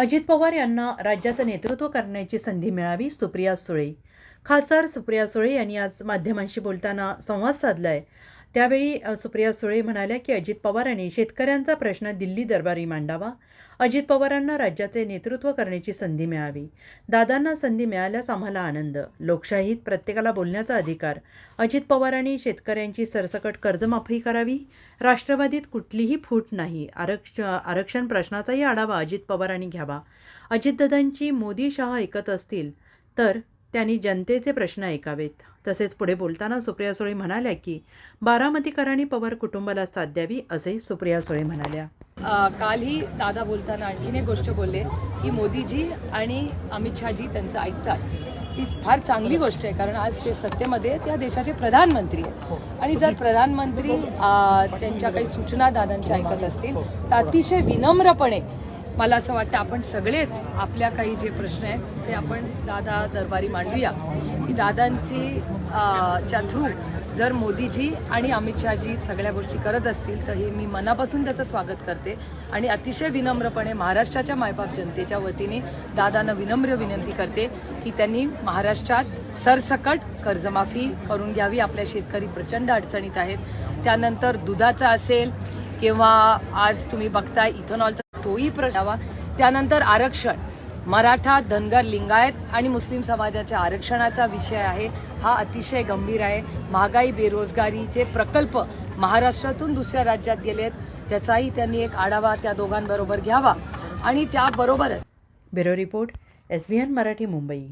अजित पवार यांना राज्याचं नेतृत्व करण्याची संधी मिळावी सुप्रिया सुळे. खासदार सुप्रिया सुळे यांनी आज माध्यमांशी बोलताना संवाद साधलाय. त्यावेळी सुप्रिया सुळे म्हणाल्या की अजित पवारांनी शेतकऱ्यांचा प्रश्न दिल्ली दरबारी मांडावा. अजित पवारांना राज्याचे नेतृत्व करण्याची संधी मिळावी. दादांना संधी मिळाल्यास आम्हाला आनंद. लोकशाहीत प्रत्येकाला बोलण्याचा अधिकार. अजित पवारांनी शेतकऱ्यांची सरसकट कर्जमाफी करावी. राष्ट्रवादीत कुठलीही फूट नाही. आरक्ष आरक्षण प्रश्नाचाही आढावा अजित पवारांनी घ्यावा. अजितदादांची मोदी शहा ऐकत असतील तर त्यांनी जनतेचे प्रश्न ऐकावेत. तसेच पुढे बोलताना सुप्रिया सुळे म्हणाल्या की बारामतीकरांनी पवार कुटुंबाला साथ द्यावी असे सुप्रिया सुळे म्हणाल्या. कालही दादा बोलताना आणखीन एक गोष्ट बोलले की मोदीजी आणि अमित शहाजी त्यांचं ऐकतात. ही फार चांगली गोष्ट आहे कारण आज ते सत्तेमध्ये त्या देशाचे प्रधानमंत्री आहेत. आणि जर प्रधानमंत्री त्यांच्या काही सूचना दादांच्या ऐकत असतील तर अतिशय विनम्रपणे मला असं वाटतं आपण सगळेच आपल्या काही जे प्रश्न आहेत ते आपण दादा दरबारी मांडूया. की दादांची च्या थ्रू जर मोदीजी आणि अमित शहाजी सगळ्या गोष्टी करत असतील तर हे मी मनापासून त्याचं स्वागत करते. आणि अतिशय विनम्रपणे महाराष्ट्राच्या मायबाप जनतेच्या वतीने दादांना विनम्र विनंती करते की त्यांनी महाराष्ट्रात सरसकट कर्जमाफी करून घ्यावी. आपल्या शेतकरी प्रचंड अडचणीत आहेत. त्यानंतर दुधाचा असेल किंवा आज तुम्ही बघताय इथेनॉलचा तोही प्रश्न त्यानंतर आरक्षण. मराठा धनगर लिंगायत आणि मुस्लिम समाजाच्या आरक्षणाचा विषय आहे. हा अतिशय गंभीर आहे. महागाई बेरोजगारीचे प्रकल्प महाराष्ट्रातून दुसऱ्या राज्यात गेले आहेत. त्याचाही त्यांनी एक आढावा त्या दोघांबरोबर घ्यावा. आणि त्याबरोबरच bureau report S B N Marathi Mumbai.